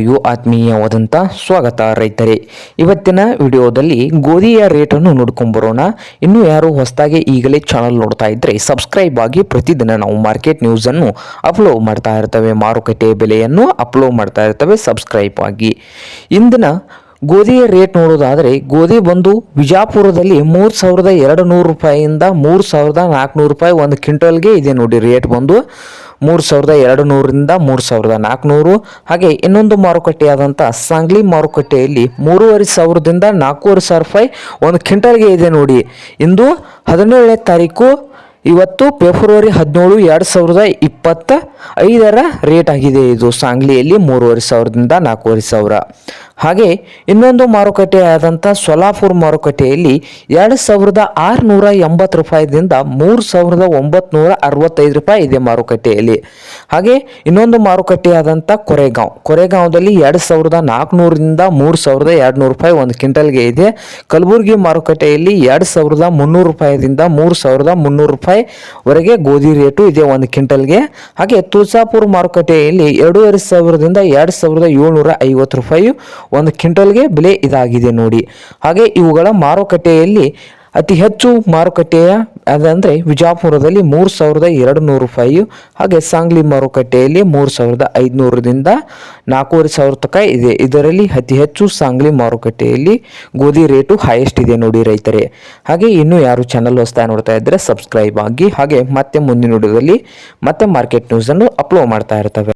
ತಮ್ಮೆಲ್ಲರಿಗೂ ಆತ್ಮೀಯವಾದಂಥ ಸ್ವಾಗತ ರೈತರೇ. ಇವತ್ತಿನ ವಿಡಿಯೋದಲ್ಲಿ ಗೋಧಿಯ ರೇಟನ್ನು ನೋಡ್ಕೊಂಬರೋಣ ಇನ್ನು ಯಾರು ಹೊಸದಾಗಿ ಈಗಲೇ ಚಾನಲ್ ನೋಡ್ತಾ ಇದ್ದರೆ ಸಬ್ಸ್ಕ್ರೈಬ್ ಆಗಿ ಪ್ರತಿದಿನ ನಾವು ಮಾರ್ಕೆಟ್ ನ್ಯೂಸನ್ನು ಅಪ್ಲೋಡ್ ಮಾಡ್ತಾ ಇರ್ತವೆ. ಮಾರುಕಟ್ಟೆ ಬೆಲೆಯನ್ನು ಅಪ್ಲೋಡ್ ಮಾಡ್ತಾ ಇರ್ತವೆ. ಸಬ್ಸ್ಕ್ರೈಬ್ ಆಗಿ. ಇಂದಿನ ಗೋಧಿಯ ರೇಟ್ ನೋಡೋದಾದರೆ ಗೋಧಿ ಬಂದು ವಿಜಾಪುರದಲ್ಲಿ ಮೂರು ಸಾವಿರದ ಎರಡು ನೂರು ರೂಪಾಯಿಯಿಂದ ಮೂರು ಸಾವಿರದ ನಾಲ್ಕುನೂರು ರೂಪಾಯಿ ಒಂದು ಕ್ವಿಂಟಲ್ಗೆ ಇದೆ ನೋಡಿ. ರೇಟ್ ಬಂದು ಮೂರು ಸಾವಿರದ ಎರಡು ನೂರರಿಂದ ಮೂರು ಸಾವಿರದ ನಾಲ್ಕುನೂರು. ಹಾಗೆ ಇನ್ನೊಂದು ಮಾರುಕಟ್ಟೆಯಾದಂಥ ಸಾಂಗ್ಲಿ ಮಾರುಕಟ್ಟೆಯಲ್ಲಿ ಮೂರುವರೆ ಸಾವಿರದಿಂದ ನಾಲ್ಕೂವರೆ ಸಾವಿರ ರೂಪಾಯಿ ಒಂದು ಕ್ವಿಂಟಲ್ಗೆ ಇದೆ ನೋಡಿ. ಇಂದು ಹದಿನೇಳನೇ ತಾರೀಕು, ಇವತ್ತು ಫೆಬ್ರವರಿ ಹದಿನೇಳು, ಎರಡು ಸಾವಿರದ ಇಪ್ಪತ್ತ ಐದರ ರೇಟ್ ಆಗಿದೆ ಇದು ಸಾಂಗ್ಲಿಯಲ್ಲಿ ಮೂರುವರೆ ಸಾವಿರದಿಂದ ನಾಲ್ಕೂವರೆ ಸಾವಿರ. ಹಾಗೆ ಇನ್ನೊಂದು ಮಾರುಕಟ್ಟೆಯಾದಂಥ ಸೊಲಾಪುರ್ ಮಾರುಕಟ್ಟೆಯಲ್ಲಿ ಎರಡು ಸಾವಿರದ ಆರುನೂರ ಎಂಬತ್ತು ರೂಪಾಯಿದಿಂದ ಮೂರು ಸಾವಿರದ ಒಂಬತ್ತು ಅರವತ್ತೈದು ರೂಪಾಯಿ ಇದೆ ಮಾರುಕಟ್ಟೆಯಲ್ಲಿ. ಹಾಗೆ ಇನ್ನೊಂದು ಮಾರುಕಟ್ಟೆಯಾದಂಥ ಕೊರೆಗಾಂವ್. ಕೊರೆಗಾಂವದಲ್ಲಿ ಎರಡು ಸಾವಿರದ ನಾಲ್ಕುನೂರಿಂದ ಮೂರು ಸಾವಿರದ ಎರಡುನೂರು ರೂಪಾಯಿ ಒಂದು ಕ್ವಿಂಟಲ್ಗೆ ಇದೆ. ಕಲಬುರಗಿ ಮಾರುಕಟ್ಟೆಯಲ್ಲಿ ಎರಡು ಸಾವಿರದ ಮುನ್ನೂರು ರೂಪಾಯಿದಿಂದ ಮೂರು ಸಾವಿರದ ಮುನ್ನೂರು ರೂಪಾಯಿ ವರೆಗೆ ಗೋಧಿ ರೇಟು ಇದೆ ಒಂದು ಕ್ವಿಂಟಲ್ಗೆ. ಹಾಗೆ ತುಳಸಾಪುರ ಮಾರುಕಟ್ಟೆಯಲ್ಲಿ ಎರಡೂವರೆ ಸಾವಿರದಿಂದ ಎರಡು ಸಾವಿರದ ಏಳ್ನೂರ ಐವತ್ತು ರೂಪಾಯಿ ಒಂದು ಕ್ವಿಂಟಲ್ಗೆ ಬೆಲೆ ಇದಾಗಿದೆ ನೋಡಿ. ಹಾಗೆ ಇವುಗಳ ಮಾರುಕಟ್ಟೆಯಲ್ಲಿ ಅತಿ ಹೆಚ್ಚು ಮಾರುಕಟ್ಟೆಯ ಅದಂದರೆ ವಿಜಾಪುರದಲ್ಲಿ ಮೂರು ಸಾವಿರದ ಎರಡು ನೂರು ರೂಪಾಯಿ ಹಾಗೆ ಸಾಂಗ್ಲಿ ಮಾರುಕಟ್ಟೆಯಲ್ಲಿ ಮೂರು ಸಾವಿರದ ಐದುನೂರರಿಂದ ನಾಲ್ಕೂವರೆ ಸಾವಿರ ತನಕ ಇದೆ. ಇದರಲ್ಲಿ ಅತಿ ಹೆಚ್ಚು ಸಾಂಗ್ಲಿ ಮಾರುಕಟ್ಟೆಯಲ್ಲಿ ಗೋಧಿ ರೇಟು ಹೈಯೆಸ್ಟ್ ಇದೆ ನೋಡಿ ರೈತರೇ. ಹಾಗೆ ಇನ್ನೂ ಯಾರು ಚಾನಲ್ ಹೊಸ್ತಾ ನೋಡ್ತಾ ಇದ್ದರೆ ಸಬ್ಸ್ಕ್ರೈಬ್ ಆಗಿ, ಹಾಗೆ ಮತ್ತೆ ಮುಂದಿನ ವಿಡಿಯೋದಲ್ಲಿ ಮತ್ತೆ ಮಾರ್ಕೆಟ್ ನ್ಯೂಸನ್ನು ಅಪ್ಲೋಡ್ ಮಾಡ್ತಾ ಇರ್ತವೆ.